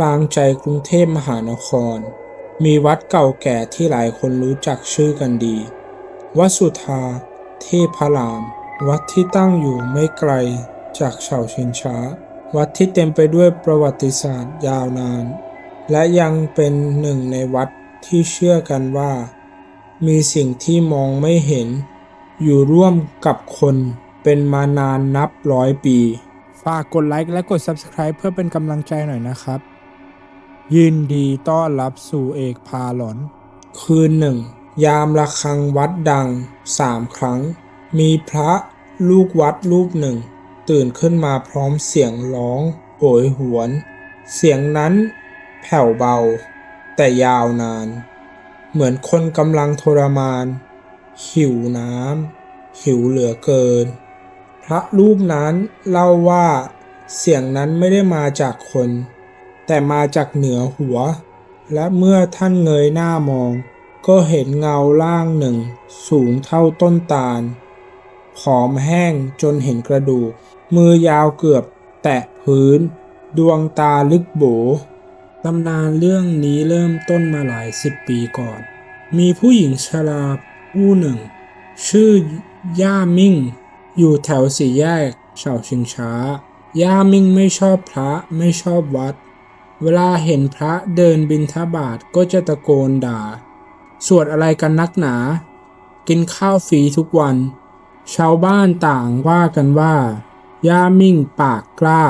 กลางใจกรุงเทพมหานคร มีวัดเก่าแก่ที่หลายคนรู้จักชื่อกันดี วัดสุธา เทพราม วัดที่ตั้งอยู่ไม่ไกลจากเฉาชิงช้า วัดที่เต็มไปด้วยประวัติศาสตร์ยาวนาน และยังเป็นหนึ่งในวัดที่เชื่อกันว่า มีสิ่งที่มองไม่เห็น อยู่ร่วมกับคนเป็นมานานนับร้อยปี ฝากกดไลค์และกด Subscribe เพื่อเป็นกำลังใจหน่อยนะครับ ยินดีต้อนรับสู่เอกพาหลอน คืนหนึ่ง ยามระฆังวัดดังสามครั้ง มีพระลูกวัดรูปหนึ่ง ตื่นขึ้นมาพร้อมเสียงร้องโหยหวน เสียงนั้นแผ่วเบา แต่ยาวนาน เหมือนคนกำลังทรมาน หิวน้ำหิวเหลือเกิน พระรูปนั้นเล่าว่าเสียงนั้นไม่ได้มาจากคน แต่มาจากเหนือหัว และเมื่อท่านเงยหน้ามอง ก็เห็นเงาร่างหนึ่ง สูงเท่าต้นตาล ผอมแห้งจนเห็นกระดูก มือยาวเกือบแตะพื้น ดวงตาลึกโบตำนานเรื่องนี้เริ่มต้นมาหลายสิบปีก่อน มีผู้หญิงชราผู้หนึ่ง ชื่อย่ามิ่ง อยู่แถวสี่แยกเฉาชิงช้า ย่ามิ่งไม่ชอบพระไม่ชอบวัด เวลาเห็นพระเดินบินทบาทก็จะตะโกนด่า สวดอะไรกันนักหนา กินข้าวฟรีทุกวัน ชาวบ้านต่างว่ากันว่า ย่ามิ่งปากกล้า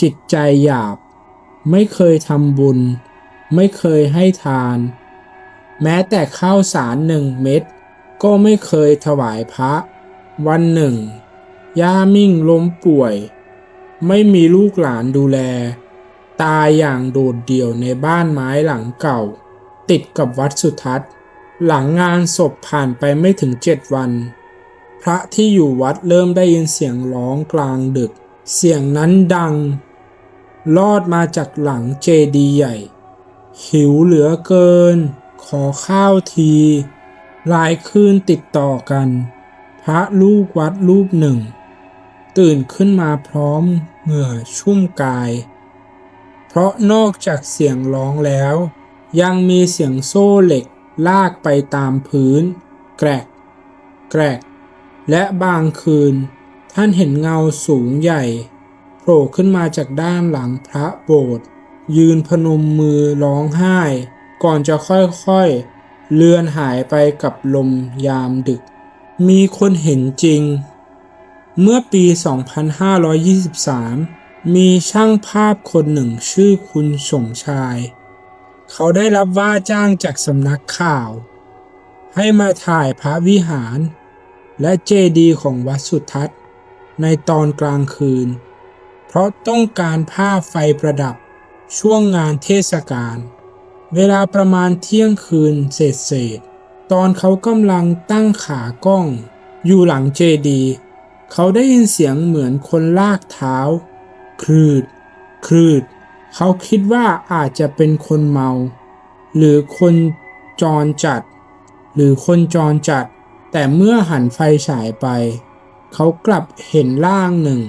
จิตใจหยาบ ไม่เคยทำบุญ ไม่เคยให้ทาน แม้แต่ข้าวสารหนึ่งเม็ดก็ไม่เคยถวายพระ วันหนึ่ง ย่ามิ่งล้มป่วย ไม่มีลูกหลานดูแล ตายอย่างโดดเดี่ยวในบ้านไม้หลังเก่า ติดกับวัดสุทัศน์ หลังงานศพผ่านไปไม่ถึงเจ็ดวัน พระที่อยู่วัดเริ่มได้ยินเสียงร้องกลางดึก เสียงนั้นดัง ลอดมาจากหลังเจดีย์ใหญ่ หิวเหลือเกิน ขอข้าวทีหลายคืนติดต่อกัน พระลูกวัดรูปหนึ่ง ตื่นขึ้นมาพร้อมเหงื่อชุ่มกาย เพราะนอกจากเสียงร้องแล้ว ยังมีเสียงโซ่เหล็กลากไปตามพื้น แกรก แกรก และบางคืน ท่านเห็นเงาสูงใหญ่โผล่ขึ้นมาจากด้านหลังพระโบสถ์ยืนพนมมือร้องไห้ ก่อนจะค่อยๆ เลือนหายไปกับลมยามดึก มีคนเห็นจริง เมื่อปี 2523 มีช่างภาพคนหนึ่งชื่อคุณสมชาย เขาได้รับว่าจ้างจากสำนักข่าว ให้มาถ่ายพระวิหาร และเจดีย์ของวัดสุทัศน์ ในตอนกลางคืน เพราะต้องการภาพไฟประดับช่วงงานเทศกาล เวลาประมาณเที่ยงคืนเศษเศษ ตอนเขากำลังตั้งขากล้อง อยู่หลังเจดีย์เขาได้ยินเสียงเหมือนคนลากเท้า คลืด คลืด เขาคิดว่าอาจจะเป็นคนเมา หรือคนจรจัด หรือคนจรจัด แต่เมื่อหันไฟฉายไป เขากลับเห็นร่างหนึ่ง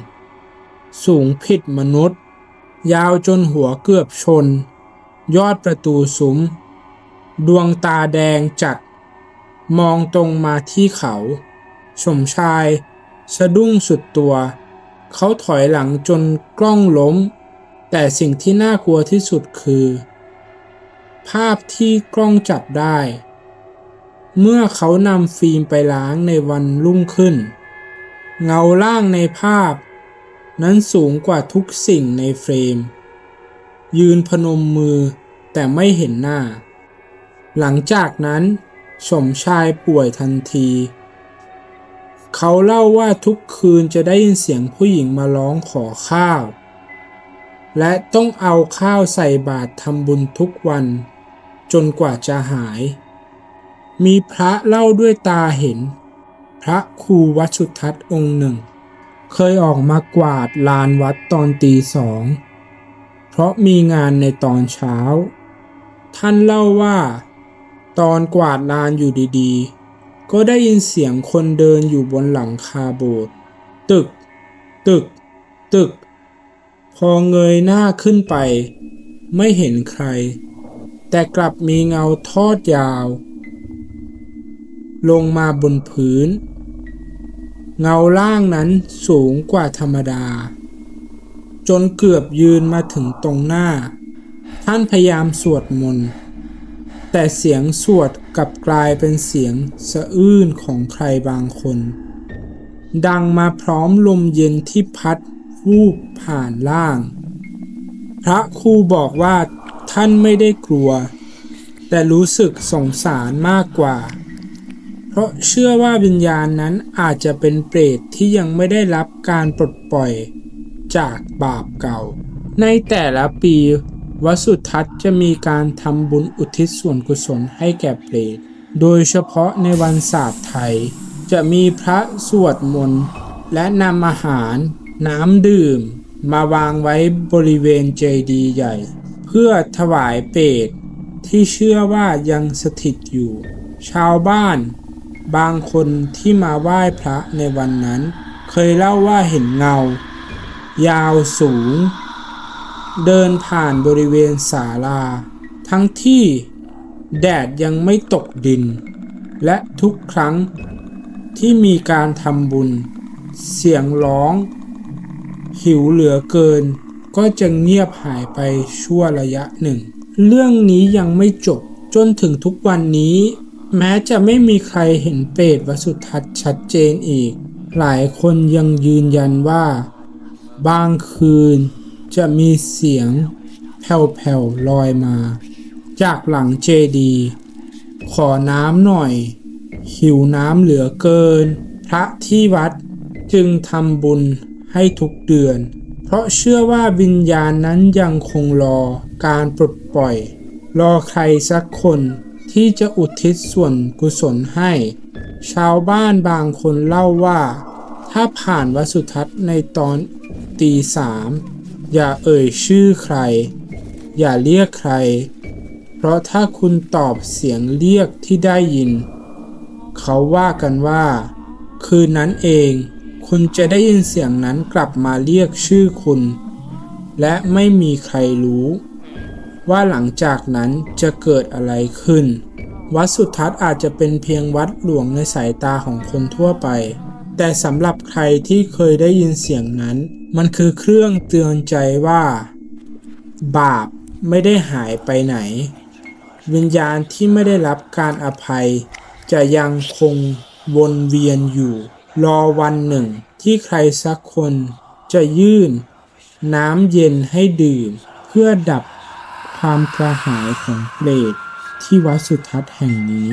สูงผิดมนุษย์ ยาวจนหัวเกือบชน ยอดประตูซุ้ม ดวงตาแดงจัด มองตรงมาที่เขา สมชาย สะดุ้งสุดตัว เขาถอยหลังจนกล้องล้ม แต่สิ่งที่น่ากลัวที่สุดคือ ภาพที่กล้องจับได้ เมื่อเขานำฟิล์มไปล้างในวันรุ่งขึ้น เงาล่างในภาพ นั้นสูงกว่าทุกสิ่งในเฟรม ยืนพนมมือแต่ไม่เห็นหน้า หลังจากนั้นสมชายป่วยทันที เขาเล่าว่าทุกคืนจะได้ยินเสียงผู้หญิงมาร้องขอข้าว และต้องเอาข้าวใส่บาตรทำบุญทุกวัน จนกว่าจะหาย มีพระเล่าด้วยตาเห็น พระครูวัดสุทัศน์องค์หนึ่ง เคยออกมากวาดลานวัดตอนตีสอง เพราะมีงานในตอนเช้า ท่านเล่าว่า ตอนกวาดลานอยู่ดีๆ ก็ได้ยินเสียงคนเดินอยู่บนหลังคาโบสถ์ตึก ตึก ตึก พอเงยหน้าขึ้นไป ไม่เห็นใคร แต่กลับมีเงาทอดยาว ลงมาบนพื้น เงาล่างนั้นสูงกว่าธรรมดา จนเกือบยืนมาถึงตรงหน้า ท่านพยายามสวดมนต์แต่เสียงสวด กลับกลายเป็นเสียงสะอื้นของใครบางคน ดังมาพร้อมลมเย็นที่พัดวูบผ่านล่าง พระครูบอกว่าท่านไม่ได้กลัว แต่รู้สึกสงสารมากกว่า เพราะเชื่อว่าวิญญาณนั้นอาจจะเป็นเปรตที่ยังไม่ได้รับการปลดปล่อยจากบาปเก่า ในแต่ละปี วัดสุทัศน์จะมีการทำบุญอุทิศส่วนกุศลให้แก่เปรต โดยเฉพาะในวันศาสตร์ไทย จะมีพระสวดมนต์และนำอาหาร น้ำดื่ม มาวางไว้บริเวณเจดีย์ใหญ่ เพื่อถวายเปรตที่เชื่อว่ายังสถิตอยู่ ชาวบ้าน บางคนที่มาไหว้พระในวันนั้น เคยเล่าว่าเห็นเงา ยาวสูง เดินผ่านบริเวณศาลา ทั้งที่แดดยังไม่ตกดิน และทุกครั้งที่มีการทำบุญ เสียงร้อง หิวเหลือเกิน ก็จะเงียบหายไปชั่วระยะหนึ่ง เรื่องนี้ยังไม่จบจนถึงทุกวันนี้ แม้จะไม่มีใครเห็นเปรตวสุทัศน์ชัดเจนอีก หลายคนยังยืนยันว่า บางคืน จะมีเสียงแผ่วๆลอยมา จากหลังเจดี ขอน้ำหน่อย หิวน้ำเหลือเกิน พระที่วัดจึงทำบุญให้ทุกเดือน เพราะเชื่อว่าวิญญาณนั้นยังคงรอการปลดปล่อย รอใครสักคนที่จะอุทิศส่วนกุศลให้ ชาวบ้านบางคนเล่าว่า ถ้าผ่านวัดสุทัศน์ในตอนตีสาม อย่าเอ่ยชื่อใคร อย่าเรียกใคร เพราะถ้าคุณตอบเสียงเรียกที่ได้ยิน เขาว่ากันว่า คืนนั้นเอง คุณจะได้ยินเสียงนั้นกลับมาเรียกชื่อคุณ และไม่มีใครรู้ ว่าหลังจากนั้นจะเกิดอะไรขึ้น วัดสุทัศน์อาจจะเป็นเพียงวัดหลวงในสายตาของคนทั่วไป แต่สำหรับใครที่เคยได้ยินเสียงนั้น มันคือเครื่องเตือนใจว่า บาปไม่ได้หายไปไหน วิญญาณที่ไม่ได้รับการอภัย จะยังคงวนเวียนอยู่ รอวันหนึ่งที่ใครสักคนจะยื่น น้ำเย็นให้ดื่ม เพื่อดับความกระหายของเปรตที่วัดสุทัศน์แห่งนี้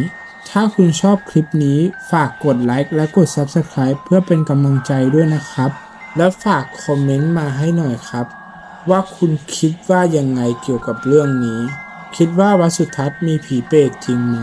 ถ้าคุณชอบคลิปนี้ฝากกดไลค์และกด Subscribe เพื่อเป็นกำลังใจด้วยนะครับ และฝากคอมเมนต์มาให้หน่อยครับ ว่าคุณคิดว่ายังไงเกี่ยวกับเรื่องนี้ คิดว่าวัดสุทัศน์มีผีเปรตจริงไหม